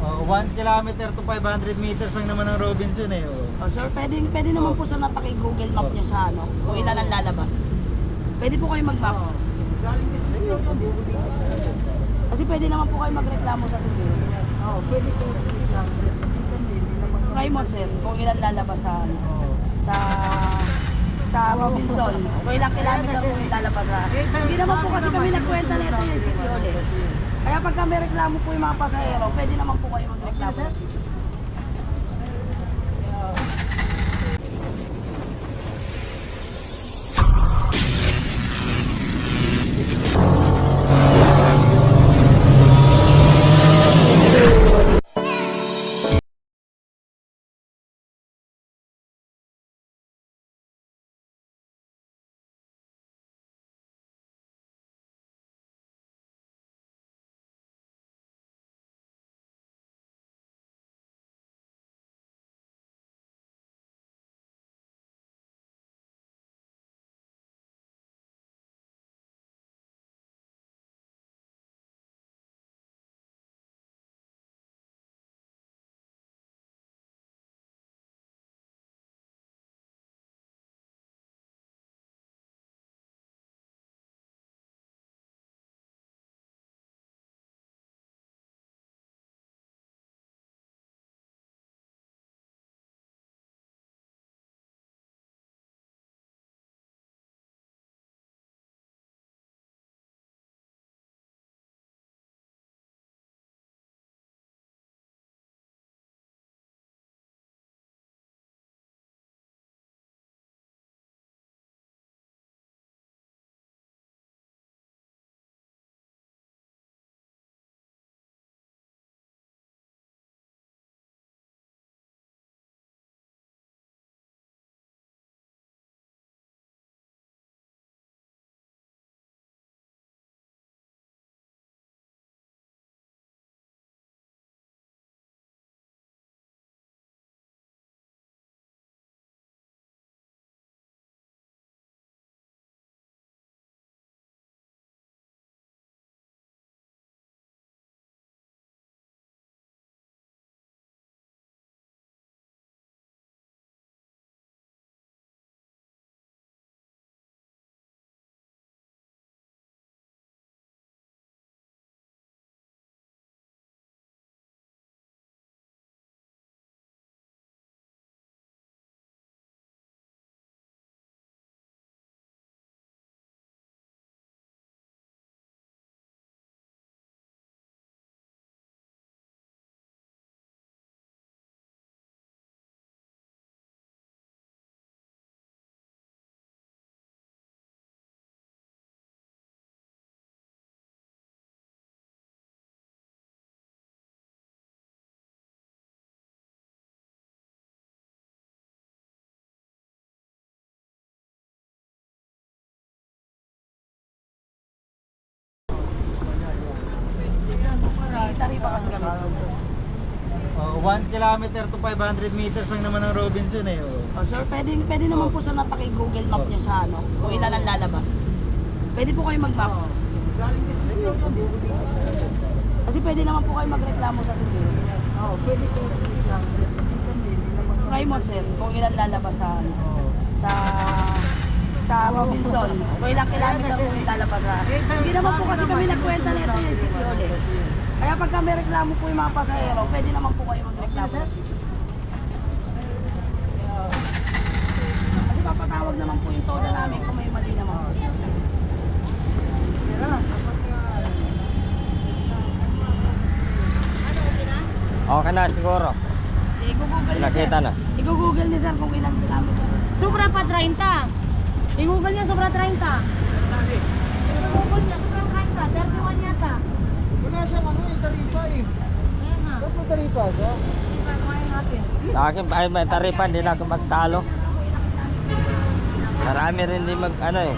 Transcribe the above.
Oh, 1 kilometer to 500 meters lang naman ang Robinson eh. Oh. Oh, sir, pwede, pwede naman po sir na paki-google map niya sa ano, kung ilan ang lalabas. Pwede po kayo mag-map. Kasi pwede naman po kayo magreklamo sa security. Oh, pwede ko Try mo sir, kung ilan lalabas sa ano, sa sa Robinson. Kung ilang kilometer po yung lalabas sa... Hindi naman po kasi kami nagkwenta na ito yung city eh. Kaya pag kami reklamo po yung mga pasahero, pwede naman po kayo magreklamo sa city. Oh, 1 kilometer to 500 meters lang naman ang Robinson eh. Oh. Oh, sir, pwede, pwede naman po sir na paki-google map niya sa ano, kung ilan ang lalabas. Pwede po kayo mag-map. Kasi pwede naman po kayo magreklamo sa security. Oh, pwede ko Try mo sir, kung ilan lalabas sa ano, sa sa Robinson. Kung ilang kilometer po yung lalabas sa... Hindi naman po kasi kami nagkwenta na ito yung city hall eh. Kaya pag kami reklamo po yung mga pasahero, pwede naman po kayo magreklamo. Kasi papatawag naman po yung toda namin kung may mali naman po. Okay na siguro. I-google ni sir. Nakita na. I-google ni sir kung ilang kilometer. Sobra pa 30. I-google niya sobra 30. I-google niya sobra 30. 31 yata. Wala siyang ano yung taripa eh. Ayan nga. Ba't may taripa siya? Sa akin, ay may taripan, hindi na ako magtalo. Marami rin di mag, ano eh.